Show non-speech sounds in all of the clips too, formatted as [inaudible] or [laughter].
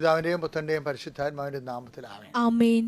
പിതാവിന്റെയും പുത്രന്റെയും പരിശുദ്ധാത്മാവിന്റെ നാമത്തിലാണ് ആമേൻ.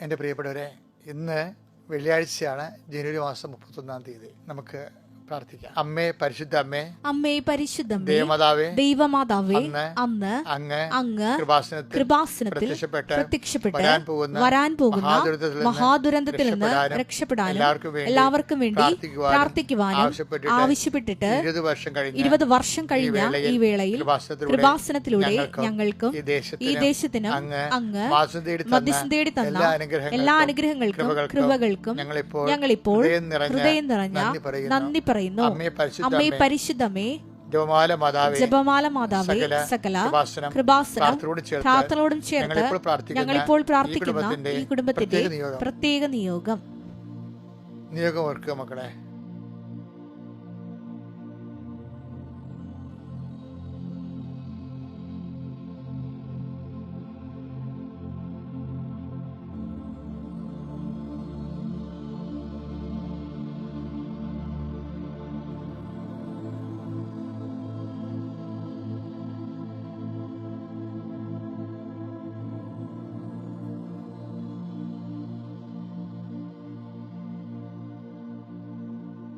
എന്റെ പ്രിയപ്പെട്ടവരെ ഇന്ന് വെള്ളിയാഴ്ചയാണ് ജനുവരി മാസം മുപ്പത്തൊന്നാം തീയതി. നമുക്ക് പ്രാർത്ഥിക്കാം അമ്മേ പരിശുദ്ധ അമ്മേ അമ്മേ പരിശുദ്ധ ദൈവമാതാവേ ദൈവമാതാവേ അന്ന് അങ്ങ് അങ്ങ് കൃപാസനത്തിൽ കൃപാസനത്തിൽ പ്രത്യക്ഷപ്പെട്ട് പ്രത്യക്ഷപ്പെട്ട് വരാൻ പോകുന്ന മഹാദുരന്തത്തിൽ നിന്ന് രക്ഷപ്പെടാനും എല്ലാവർക്കും വേണ്ടി പ്രാർത്ഥിക്കുവാനും ആവശ്യപ്പെട്ടിട്ട് ഇരുപത് വർഷം കഴിഞ്ഞ് ഈ വേളയിൽ കൃപാസനത്തിലൂടെ ഞങ്ങൾക്കും ഈ ദേശത്തിനും അങ്ങ് മധ്യസ്ഥം തേടി തന്ന എല്ലാ അനുഗ്രഹങ്ങൾക്കും കൃപകൾക്കും ഞങ്ങളിപ്പോൾ ഹൃദയം നിറഞ്ഞ നന്ദി പറയുന്നു. പറയുന്നു. അമ്മേ പരിശുദ്ധ അമ്മേ അമ്മേ, പരിശുദ്ധമേ. ജപമാല മാതാവേ. ജപമാല മാതാവേ. സകല കൃപാസനോടും കൃപാസനം കൃപാസനം ചേർത്ത് ഞങ്ങൾ ഇപ്പോൾ ഞങ്ങളിപ്പോൾ പ്രാർത്ഥിക്കുന്ന ഈ കുടുംബത്തിന്റെ. പ്രത്യേക നിയോഗം. നിയോഗം ഓർക്കുക മക്കളെ.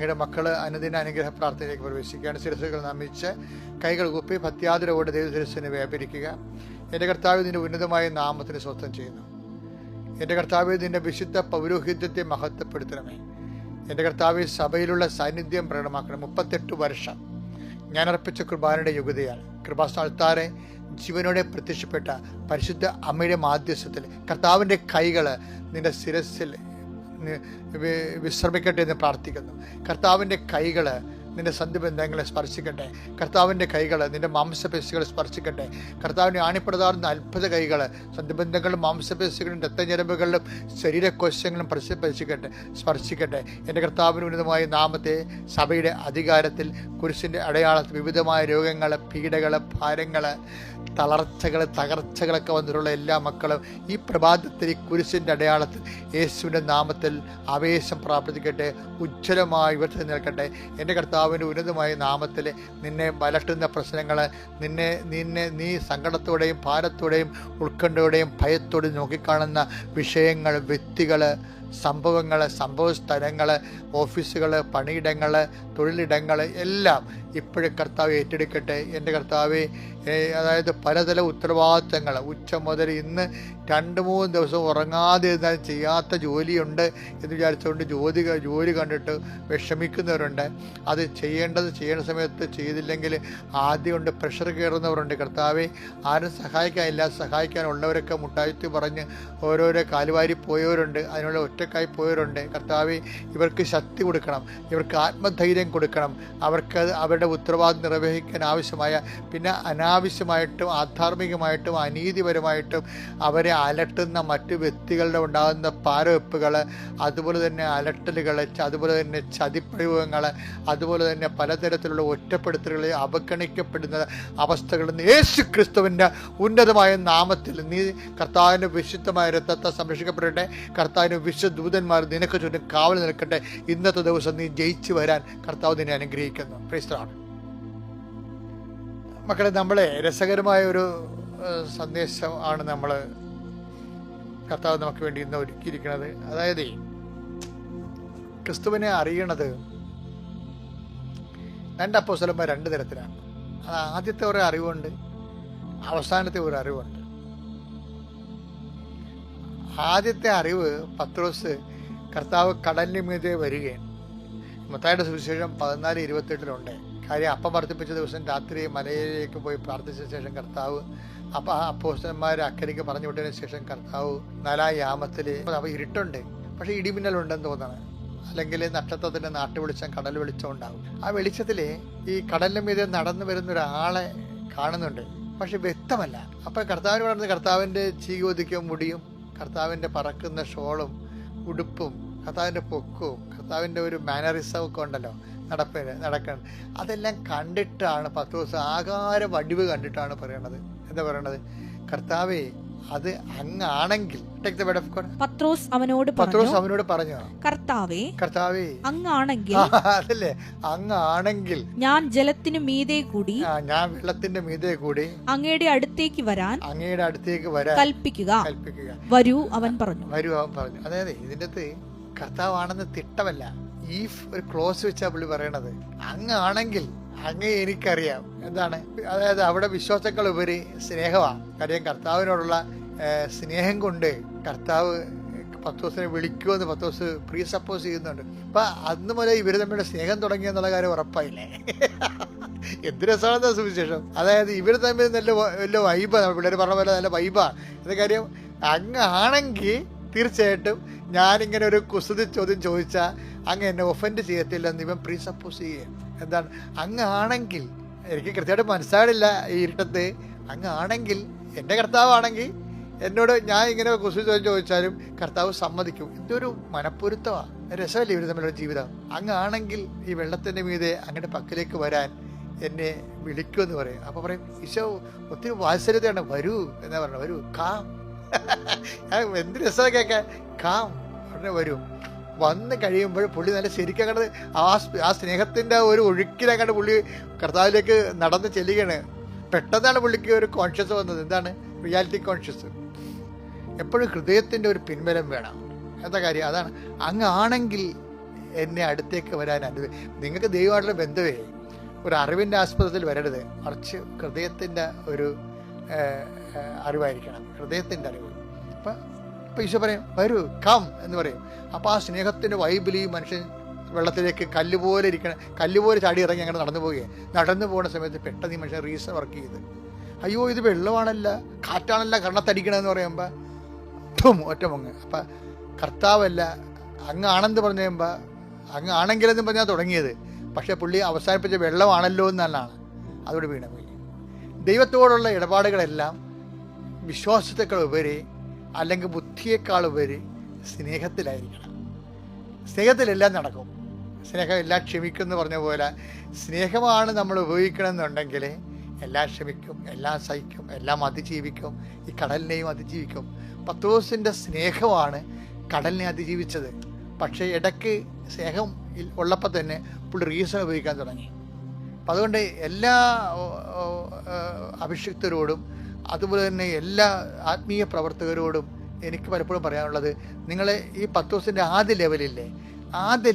അങ്ങയുടെ മക്കൾ അനുദിന അനുഗ്രഹ പ്രാർത്ഥനയിലേക്ക് പ്രവേശിക്കുകയാണ്. ശിരസുകൾ നമിച്ച് കൈകൾ കുപ്പി ഭത്യാതിരോട് ദൈവശിരസിനെ വ്യാപരിക്കുക. എന്റെ കർത്താവ് ഇതിന്റെ ഉന്നതമായ നാമത്തിന് സ്വസ്ഥം ചെയ്യുന്നു. എന്റെ കർത്താവ് ഇതിന്റെ വിശുദ്ധ പൗരോഹിത്യത്തെ മഹത്വപ്പെടുത്തണമേ. എന്റെ കർത്താവ് സഭയിലുള്ള സാന്നിധ്യം പ്രകടമാക്കണം. മുപ്പത്തെട്ട് വർഷം ഞാൻ അർപ്പിച്ച കുർബാനയുടെ യുഗതയാണ് കൃപാസ്ഥാനത്താറെ ജീവനോടെ പ്രത്യക്ഷപ്പെട്ട പരിശുദ്ധ അമ്മയുടെ മാധ്യസ്ഥത്തിൽ കർത്താവിന്റെ കൈകൾ നിന്റെ ശിരസിൽ വിശ്രമിക്കട്ടെ എന്ന് പ്രാർത്ഥിക്കുന്നു. കർത്താവിന്റെ കൈകൾ നിന്റെ സന്ധിബന്ധങ്ങളെ സ്പർശിക്കട്ടെ. കർത്താവിന്റെ കൈകൾ നിന്റെ മാംസപേശികളെ സ്പർശിക്കട്ടെ. കർത്താവിന്റെ ആണിപ്രതാർന്ന അത്ഭുത കൈകൾ സന്ധിബന്ധങ്ങളും മാംസപേശികളും രക്തഞ്ഞരമ്പുകളിലും ശരീരകോശങ്ങളും സ്പർശിക്കട്ടെ സ്പർശിക്കട്ടെ. എന്റെ കർത്താവിന് ഉന്നതമായ നാമത്തെ സഭയുടെ അധികാരത്തിൽ കുരിശിന്റെ അടയാളത്തിൽ വിവിധമായ രോഗങ്ങൾ പീഡകൾ ഭാരങ്ങൾ തളർച്ചകൾ തകർച്ചകളൊക്കെ വന്നിട്ടുള്ള എല്ലാ മക്കളും ഈ പ്രഭാതത്തിൽ കുരിശിന്റെ അടയാളത്തിൽ യേശുവിന്റെ നാമത്തിൽ ആവേശം പ്രാപിക്കട്ടെ ഉജ്ജ്വലമായി ഉയർത്തി നിൽക്കട്ടെ. എന്റെ കർത്താവിന്റെ ഉന്നതമായ നാമത്തിൽ നിന്നെ വലട്ടുന്ന പ്രശ്നങ്ങൾ നിന്നെ നിന്നെ നീ സങ്കടത്തോടെയും ഭാരത്തോടെയും ഉത്കണ്ഠയോടെയും ഭയത്തോടെയും നോക്കിക്കാണുന്ന വിഷയങ്ങൾ വ്യക്തികൾ സംഭവങ്ങൾ സംഭവ സ്ഥലങ്ങൾ ഓഫീസുകൾ പണിയിടങ്ങൾ തൊഴിലിടങ്ങൾ എല്ലാം ഇപ്പോഴും കർത്താവ് ഏറ്റെടുക്കട്ടെ. എന്റെ കർത്താവ് അതായത് പലതര ഉത്തരവാദിത്തങ്ങൾ. ഉച്ച മുതൽ ഇന്ന് രണ്ട് മൂന്ന് ദിവസം ഉറങ്ങാതെ ഇരുന്നാൽ ചെയ്യാത്ത ജോലിയുണ്ട് എന്ന് വിചാരിച്ചുകൊണ്ട് ജോലി ജോലി കണ്ടിട്ട് വിഷമിക്കുന്നവരുണ്ട്. അത് ചെയ്യേണ്ടത് ചെയ്യേണ്ട സമയത്ത് ചെയ്തില്ലെങ്കിൽ ആദ്യം കൊണ്ട് പ്രഷർ കയറുന്നവരുണ്ട് കർത്താവെ. ആരും സഹായിക്കാനില്ല. സഹായിക്കാനുള്ളവരൊക്കെ മുട്ടാഴ്ത്തി പറഞ്ഞ് ഓരോരോ കാലുവാരി പോയവരുണ്ട്. അതിനുള്ള ഒറ്റക്കായി പോയവരുണ്ട്. കർത്താവ് ഇവർക്ക് ശക്തി കൊടുക്കണം. ഇവർക്ക് ആത്മധൈര്യം കൊടുക്കണം. അവർക്ക് അവരുടെ ഉത്തരവാദിത്വം നിർവഹിക്കാൻ ആവശ്യമായ പിന്നെ അനാവശ്യമായിട്ടും ആധാർമികമായിട്ടും അനീതിപരമായിട്ടും അവരെ അലട്ടുന്ന മറ്റു വ്യക്തികളുടെ ഉണ്ടാകുന്ന പാരവെപ്പുകൾ അതുപോലെ തന്നെ അലട്ടലുകൾ അതുപോലെ തന്നെ ചതിപ്രയോഗങ്ങൾ അതുപോലെ തന്നെ പലതരത്തിലുള്ള ഒറ്റപ്പെടുത്തലുകൾ അവഗണിക്കപ്പെടുന്ന അവസ്ഥകളിൽ യേശു ക്രിസ്തുവിന്റെ ഉന്നതമായ നാമത്തിൽ നീ കർത്താവിന്റെ വിശുദ്ധമായ രക്തത്തെ സംരക്ഷിക്കപ്പെടട്ടെ. കർത്താവിന്റെ വിശ്വദൂതന്മാർ നിനക്ക് ചുറ്റും കാവൽ നിൽക്കട്ടെ. ഇന്നത്തെ ദിവസം നീ ജയിച്ചു വരാൻ കർത്താവ് നിന്നെ അനുഗ്രഹിക്കുന്നു. ക്രൈസ്തവാണ് മക്കളെ നമ്മളെ രസകരമായ ഒരു സന്ദേശമാണ് നമ്മൾ കർത്താവ് നമുക്ക് വേണ്ടി ഇന്ന് ഒരുക്കിയിരിക്കുന്നത്. അതായത് ക്രിസ്തുവിനെ അറിയണത് രണ്ട് അപ്പോസ്തലന്മാർ രണ്ട് തരത്തിലാണ്. അത് ആദ്യത്തെ ഒരു അറിവുണ്ട് അവസാനത്തെ ഒരു അറിവുണ്ട്. ആദ്യത്തെ അറിവ് പത്രോസ് കർത്താവ് കടലിന് മീതെ വരികയാണ്. മത്തായുടെ സുവിശേഷം പതിനാല് ഇരുപത്തെട്ടിലുണ്ട്. കാര്യം അപ്പം വർദ്ധിപ്പിച്ച ദിവസം രാത്രി മലയിലേക്ക് പോയി പ്രാർത്ഥിച്ച ശേഷം കർത്താവ് അപ്പം അപ്പോസ്റ്റന്മാർ അക്കരയ്ക്ക് പറഞ്ഞു വിട്ടതിന് ശേഷം കർത്താവ് നാലാം യാമത്തിൽ അപ്പോൾ ഇരുട്ടുണ്ട്. പക്ഷേ ഇടിമിന്നലുണ്ടെന്ന് തോന്നണം. അല്ലെങ്കിൽ നക്ഷത്രത്തിന്റെ നാട്ടു വെളിച്ചം കടൽ വെളിച്ചം ഉണ്ടാകും ആ വെളിച്ചത്തിൽ ഈ കടലിന് മീതെ നടന്നു വരുന്ന ഒരാളെ കാണുന്നുണ്ട്. പക്ഷെ വ്യക്തമല്ല. അപ്പം കർത്താവിന് പറയുന്നത് കർത്താവിന്റെ ചീകോതിക്കും മുടിയും കർത്താവിന്റെ പറക്കുന്ന ഷോളും ഉടുപ്പും കർത്താവിന്റെ പൊക്കവും കർത്താവിന്റെ ഒരു മാനറിസം ഒക്കെ ഉണ്ടല്ലോ നടപ്പിന് നടക്കണം അതെല്ലാം കണ്ടിട്ടാണ് പത്ത് ദിവസം ആകാര വടിവ് കണ്ടിട്ടാണ് പറയണത്. എന്താ പറയണത്? കർത്താവേ അത് അങ്ങാണെങ്കിൽ പത്രോസ് അവനോട് പത്രോസ് അവനോട് പറഞ്ഞു? കർത്താവേ കർത്താവേ. അങ്ങാണെങ്കിൽ അതല്ലേ? അങ്ങാണെങ്കിൽ. ഞാൻ ജലത്തിന് മീതെ കൂടി ഞാൻ വെള്ളത്തിന്റെ മീതെ കൂടി അങ്ങയുടെ അടുത്തേക്ക് വരാൻ അങ്ങയുടെ അടുത്തേക്ക് വരാൻ കൽപ്പിക്കുക. കൽപ്പിക്കുക. വരൂ അവൻ പറഞ്ഞു. വരൂ അവൻ പറഞ്ഞു. അതായത് ഇതിന്റെ അകത്ത് കർത്താവാണെന്ന് തിട്ടമല്ല. ഈ ഒരു ക്ലോസ് വെച്ചാ പുള്ളി പറയണത്. അങ്ങാണെങ്കിൽ അങ്ങ് എനിക്കറിയാം. എന്താണ്? അതായത് അവിടെ വിശ്വാസങ്ങൾ ഉപരി സ്നേഹമാണ് കാര്യം കർത്താവിനോടുള്ള സ്നേഹം കൊണ്ട് കർത്താവ് പത്തോസിനെ വിളിക്കുമെന്ന് പത്തോസ് പ്രീ സപ്പോസ് ചെയ്യുന്നുണ്ട്. അപ്പൊ അന്ന് മുതൽ ഇവർ തമ്മിലുള്ള സ്നേഹം തുടങ്ങി എന്നുള്ള കാര്യം ഉറപ്പായില്ലേ? എന്ത് രസമാണെന്ന സുവിശേഷം. അതായത് ഇവർ തമ്മിൽ നല്ല വലിയ വൈബാണ് പിള്ളേർ പറഞ്ഞ പോലെ നല്ല വൈബാണ് എന്ന കാര്യം? അങ്ങാണെങ്കിൽ തീർച്ചയായിട്ടും ഞാനിങ്ങനെ ഒരു കുസൃതി ചോദ്യം ചോദിച്ചാൽ അങ്ങ് എന്നെ ഒഫൻഡ് ചെയ്യത്തില്ലെന്ന് ഇവൻ പ്രീ സപ്പോസ് ചെയ്യുക എന്താണ്? അങ്ങാണെങ്കിൽ എനിക്ക് കൃത്യമായിട്ട് മനസ്സിലായില്ല ഈ ഇരുട്ടത്ത്. അങ്ങാണെങ്കിൽ എന്റെ കർത്താവാണെങ്കിൽ എന്നോട് ഞാൻ ഇങ്ങനെ കുസൃതി ചോദ്യം ചോദിച്ചാലും കർത്താവ് സമ്മതിക്കും. ഇതൊരു മനപ്പൊരുത്തമാണ് രസമല്ലേ ഇവർ തമ്മിലുള്ള ജീവിതം? അങ്ങാണെങ്കിൽ ഈ വെള്ളത്തിന്റെ മീതെ അങ്ങയുടെ പക്കലേക്ക് വരാൻ എന്നെ വിളിക്കൂ എന്ന് പറയും. അപ്പോൾ പറയും ഈശോ ഒത്തിരി വാത്സല്യതയാണ്. വരൂ എന്നാ പറഞ്ഞു വരൂ കാം. [laughs] എന്ത് രസമാണ് കേൾക്കാൻ? കാം. ഉടനെ വരും. വന്ന് കഴിയുമ്പോൾ പുള്ളി നല്ല ശരിക്കും അങ്ങോട്ട് ആ ആ സ്നേഹത്തിന്റെ ഒരു ഒഴുക്കിലങ്ങോട്ട് പുള്ളി കർത്താവിലേക്ക് നടന്ന് ചെല്ലുകയാണ്. പെട്ടെന്നാണ് പുള്ളിക്ക് ഒരു കോൺഷ്യസ് വന്നത്. എന്താണ്? റിയാലിറ്റി കോൺഷ്യസ് എപ്പോഴും ഹൃദയത്തിന്റെ ഒരു പിൻബലം വേണം. എന്താ കാര്യം? അതാണ്. അങ്ങാണെങ്കിൽ എന്നെ അടുത്തേക്ക് വരാൻ അനുവ നിങ്ങൾക്ക് ദൈവമായിട്ടുള്ള ബന്ധമേ ഒരു അറിവിന്റെ ആസ്പദത്തിൽ വരരുത്. മറിച്ച് ഹൃദയത്തിന്റെ ഒരു അറിവായിരിക്കണം. ഹൃദയത്തിന്റെ അറിവ്. അപ്പം ഇപ്പം ഈശോ പറയും വരൂ കം എന്ന് പറയും. അപ്പോൾ ആ സ്നേഹത്തിന്റെ വൈബിൽ ഈ മനുഷ്യൻ വെള്ളത്തിലേക്ക് കല്ലുപോലെ ഇരിക്കണം കല്ലുപോലെ ചാടി ഇറങ്ങി അങ്ങനെ നടന്നു പോവുകയാണ്. നടന്നു പോകുന്ന സമയത്ത് പെട്ടെന്ന് ഈ മനുഷ്യൻ റീസൺ വർക്ക് ചെയ്ത് അയ്യോ ഇത് വെള്ളമാണല്ല കാറ്റാണല്ല കണ്ണത്തടിക്കണമെന്ന് പറയുമ്പോൾ ഠും ഒറ്റ മുങ്ങ്. അപ്പം കർത്താവല്ല അങ്ങാണെന്ന് പറഞ്ഞു കഴിയുമ്പോൾ അങ്ങ് ആണെങ്കിലെന്ന് പറഞ്ഞാൽ തുടങ്ങിയത്. പക്ഷേ പുള്ളി അവസാനിപ്പിച്ച വെള്ളമാണല്ലോ എന്നല്ലാണ് അതോട് വീണ പുള്ളി ദൈവത്തോടുള്ള ഇടപാടുകളെല്ലാം വിശ്വാസത്തെക്കാൾ ഉപരി അല്ലെങ്കിൽ ബുദ്ധിയേക്കാൾ ഉപരി സ്നേഹത്തിലായിരിക്കണം. സ്നേഹത്തിലെല്ലാം നടക്കും. സ്നേഹം എല്ലാം ക്ഷമിക്കുന്നു പറഞ്ഞ പോലെ സ്നേഹമാണ് നമ്മൾ ഉപയോഗിക്കണമെന്നുണ്ടെങ്കിൽ എല്ലാം ക്ഷമിക്കും എല്ലാം സഹിക്കും എല്ലാം അതിജീവിക്കും. ഈ കടലിനെയും അതിജീവിക്കും. പത്തോസിന്റെ സ്നേഹമാണ് കടലിനെ അതിജീവിച്ചത്. പക്ഷേ ഇടയ്ക്ക് സ്നേഹം ഉള്ളപ്പോൾ തന്നെ പുള്ളി റീസൺ ഉപയോഗിക്കാൻ തുടങ്ങി. അപ്പം അതുകൊണ്ട് എല്ലാ അഭിഷിക്തരോടും അതുപോലെ തന്നെ എല്ലാ ആത്മീയ പ്രവർത്തകരോടും എനിക്ക് പലപ്പോഴും പറയാനുള്ളത് നിങ്ങൾ ഈ പത്ത് ദിവസത്തിന്റെ ആദ്യ ലെവലില്ലേ ആദ്യ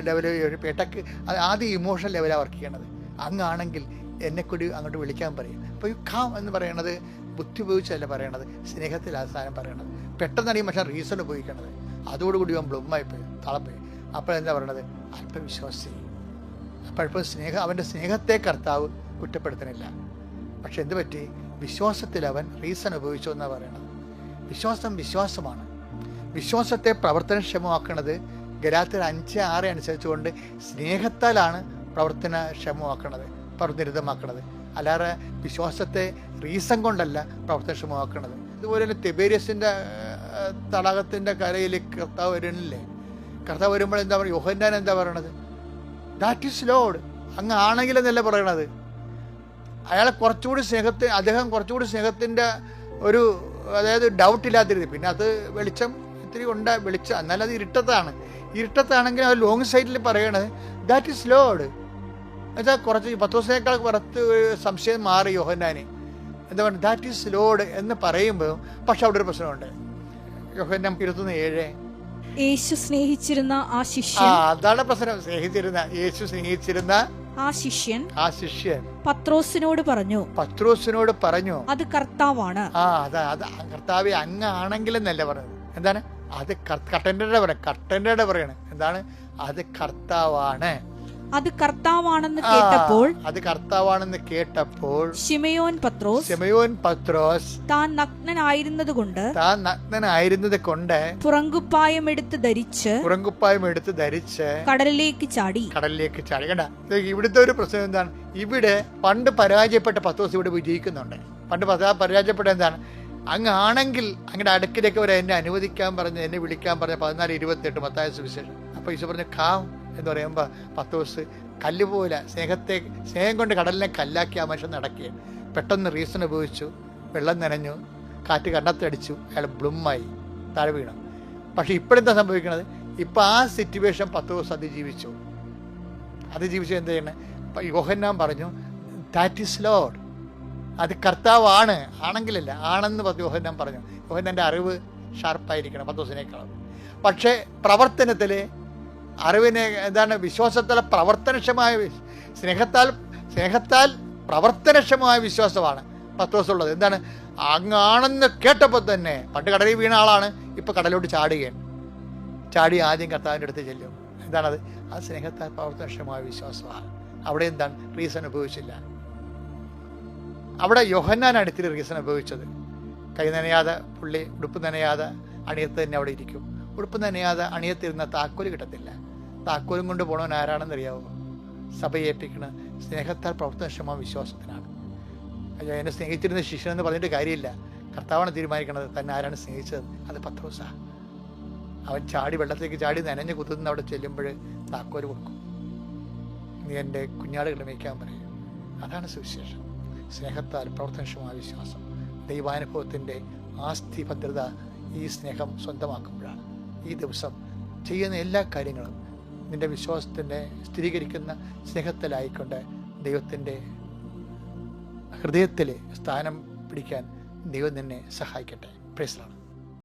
ലെവൽ ഇടയ്ക്ക് ആദ്യ ഇമോഷണൽ ലെവലാണ് വർക്ക് ചെയ്യണത്. അങ്ങാണെങ്കിൽ എന്നെ കൂടി അങ്ങോട്ട് വിളിക്കാൻ പറയും. അപ്പോൾ ഈ കാം എന്ന് പറയണത് ബുദ്ധി ഉപയോഗിച്ചല്ല പറയണത് സ്നേഹത്തിൽ അവസാനം പറയണത്. പെട്ടെന്നാണ് ഈ മനുഷ്യൻ റീസൺ ഉപയോഗിക്കണത്. അതോടുകൂടി അവൻ ബ്ലൂമായി പോയി തളപ്പോയി അപ്പോഴെന്താ പറയണത്? അല്പവിശ്വാസി. അപ്പോഴപ്പോൾ സ്നേഹം അവന്റെ സ്നേഹത്തെ കർത്താവ് കുറ്റപ്പെടുത്തണില്ല പക്ഷെ എന്ത് പറ്റി? വിശ്വാസത്തിൽ അവൻ റീസൺ ഉപയോഗിച്ചു എന്നാണ് പറയണത്. വിശ്വാസം വിശ്വാസമാണ്. വിശ്വാസത്തെ പ്രവർത്തനക്ഷമമാക്കുന്നത് ഗലാത്തിൽ അഞ്ച് ആറ് അനുസരിച്ചുകൊണ്ട് സ്നേഹത്താലാണ് പ്രവർത്തനക്ഷമമാക്കുന്നത് പ്രവർത്തനിതമാക്കുന്നത് അല്ലാതെ വിശ്വാസത്തെ റീസൺ കൊണ്ടല്ല പ്രവർത്തനക്ഷമമാക്കണത്. ഇതുപോലെ തന്നെ തെബേരിയസിന്റെ തടാകത്തിന്റെ കരയിൽ കർത്താവ് വരുന്നില്ലേ? കർത്താവ് വരുമ്പോൾ എന്താ പറയുക? യോഹന്നാൻ എന്താ പറയണത്? ദാറ്റ് ഈസ് ലോഡ് അങ്ങ് ആണെങ്കിലെന്നല്ല പറയണത്? അയാളെ കുറച്ചുകൂടി സ്നേഹത്തെ അദ്ദേഹം കുറച്ചുകൂടി സ്നേഹത്തിന്റെ ഒരു അതായത് ഡൗട്ട് ഇല്ലാതിരുന്നു. പിന്നെ അത് വെളിച്ചം ഇത്തിരി ഉണ്ട് വെളിച്ചം. എന്നാലും അത് ഇരുട്ടത്താണ്. ഇരുട്ടത്താണെങ്കിൽ ആ ലോങ് സൈഡിൽ പറയണത് ദാറ്റ് ഈസ് ലോഡ് എന്നുവെച്ചാൽ കുറച്ച് പത്ത് ദിവസത്തേക്കാൾ പുറത്ത് സംശയം മാറി യോഹന്നാന്. എന്താ പറയുക ദാറ്റ് ഈസ് ലോഡ് എന്ന് പറയുമ്പോൾ പക്ഷെ അവിടെ ഒരു പ്രശ്നമുണ്ട്. യോഹന്നാൻ ഇരുപത്തൊന്ന് ഏഴ്. യേശു സ്നേഹിച്ചിരുന്ന ആ ശിഷ്യൻ. അതാണ് പ്രശ്നം. സ്നേഹിച്ചിരുന്ന യേശു സ്നേഹിച്ചിരുന്ന ആ ശിഷ്യൻ ആ ശിഷ്യൻ. പത്രോസിനോട് പറഞ്ഞു പത്രോസിനോട് പറഞ്ഞു അത് കർത്താവാണ്. ആ അതാ അത് കർത്താവെ അങ്ങാണെങ്കിലെന്നല്ല പറഞ്ഞത്. എന്താണ്? അത് കട്ടന്റെ പറയാണ് കട്ടന്റെ പറയണ എന്താണ്? അത് കർത്താവാണ്. അത് കർത്താവാണെന്ന് കേട്ടപ്പോൾ അത് കർത്താവാണെന്ന് കേട്ടപ്പോൾ ഷിമയോൻ പത്രോസ് ഷിമയോൻ പത്രോസ് താൻ നഗ്നനായിരുന്നതുകൊണ്ട് താൻ നഗ്നനായിരുന്നത് കൊണ്ട് പുറങ്കുപ്പായം എടുത്ത് ധരിച്ച് പുറങ്കുപ്പായം എടുത്ത് ധരിച്ച് കടലിലേക്ക് ചാടി. കടലിലേക്ക് ചാടി. കണ്ട ഇവിടുത്തെ ഒരു പ്രശ്നം എന്താണ്? ഇവിടെ പണ്ട് പരാജയപ്പെട്ട പത്രോസ് ഇവിടെ വിജയിക്കുന്നുണ്ട് പണ്ട് പരാ- പരാജയപ്പെട്ട എന്താണ്? അങ്ങ് ആണെങ്കിൽ അങ്ങയുടെ അടുക്കിലേക്ക് വരെ എന്നെ അനുവദിക്കാൻ പറഞ്ഞ് എന്നെ വിളിക്കാൻ പറഞ്ഞ പതിനാല് ഇരുപത്തെട്ട് മത്തായ സുവിശേഷം. അപ്പൊ ഈശോ പറഞ്ഞു കാം എന്ന് പറയുമ്പോൾ പത്തോസ് കല്ല് പോലെ സ്നേഹത്തെ സ്നേഹം കൊണ്ട് കടലിനെ കല്ലാക്കി ആ മനുഷ്യൻ നടക്കുകയാണ് പെട്ടെന്ന് റീസൺ ഉപയോഗിച്ചു വെള്ളം നനഞ്ഞു കാറ്റ് കണ്ണത്തടിച്ചു അയാൾ ബ്ലുമായി താഴെ വീണു. പക്ഷെ ഇപ്പോഴെന്താ സംഭവിക്കുന്നത് ഇപ്പം ആ സിറ്റുവേഷൻ പത്ത് ദിവസം അതിജീവിച്ചു. അതിജീവിച്ചു എന്ത് ചെയ്യണേ? യോഹന്നാൻ പറഞ്ഞു ദാറ്റ് ഈസ് ലോഡ് അത് കർത്താവാണ് ആണെങ്കിലല്ല ആണെന്ന് പത്ത് യോഹന്നാൻ പറഞ്ഞു. യോഹന്നാന്റെ അറിവ് ഷാർപ്പായിരിക്കണം പത്ത് ദിവസത്തിനേക്കാളും. പക്ഷേ പ്രവർത്തനത്തിൽ അറിവിനെ എന്താണ് വിശ്വാസത്തിലെ പ്രവർത്തനക്ഷമമായ വി- സ്നേഹത്താൽ സ്നേഹത്താൽ പ്രവർത്തനക്ഷമമായ വിശ്വാസമാണ് ഉള്ളത് എന്താണ്? അങ്ങാണെന്ന് കേട്ടപ്പോൾ തന്നെ പണ്ട് കടലിൽ വീണ ആളാണ് ഇപ്പം കടലോട്ട് ചാടുകയാണ്. ചാടി ആദ്യം കർത്താവിന്റെ അടുത്ത് ചെല്ലും. എന്താണത് ആ സ്നേഹത്താൽ പ്രവർത്തനക്ഷമമായ വിശ്വാസമാണ്. അവിടെ എന്താണ്? റീസൺ ഉപയോഗിച്ചില്ല. അവിടെ യോഹന്നാനാണ് ഇത്തിരി റീസൺ ഉപയോഗിച്ചത്. കൈ നനയാതെ പുള്ളി ഉടുപ്പ് നനയാതെ അണിയത്ത് തന്നെ അവിടെ ഇരിക്കും. ഉടുപ്പ് നനയാതെ അണിയത്തിരുന്ന താക്കോൽ കിട്ടത്തില്ല. താക്കോലും കൊണ്ട് പോണവൻ സഭയെ ഏൽപ്പിക്കണ സ്നേഹത്താൽ പ്രവർത്തനക്ഷമ വിശ്വാസത്തിനാണ്. അയ്യോ എന്നെ സ്നേഹിച്ചിരുന്ന ശിഷ്യനെന്ന് പറഞ്ഞിട്ട് കാര്യമില്ല. കർത്താവാണ് തീരുമാനിക്കണത്. തന്നെ ആരാണ് സ്നേഹിച്ചത്? അത് പത്രോസ. അവൻ ചാടി വെള്ളത്തിലേക്ക് ചാടി നനഞ്ഞ് കുത്തുന്ന അവിടെ ചെല്ലുമ്പോൾ താക്കോൽ കൊടുക്കും. നീ എന്റെ കുഞ്ഞാടുകളെ മേയ്ക്കാൻ പറയും. അതാണ് സുവിശേഷം. സ്നേഹത്താൽ പ്രവർത്തനക്ഷമമായ വിശ്വാസം. ദൈവാനുഭവത്തിന്റെ ആസ്തി ഭദ്രത ഈ സ്നേഹം സ്വന്തമാക്കുമ്പോഴാണ്. ഈ ദിവസം ചെയ്യുന്ന എല്ലാ കാര്യങ്ങളും നിന്റെ വിശ്വാസത്തിന്റെ സ്ഥിരീകരിക്കുന്ന സ്നേഹത്തിലായിക്കൊണ്ട് ദൈവത്തിന്റെ ഹൃദയത്തിൽ സ്ഥാനം പിടിക്കാൻ ദൈവം നിന്നെ സഹായിക്കട്ടെ. പ്രേസലാണ്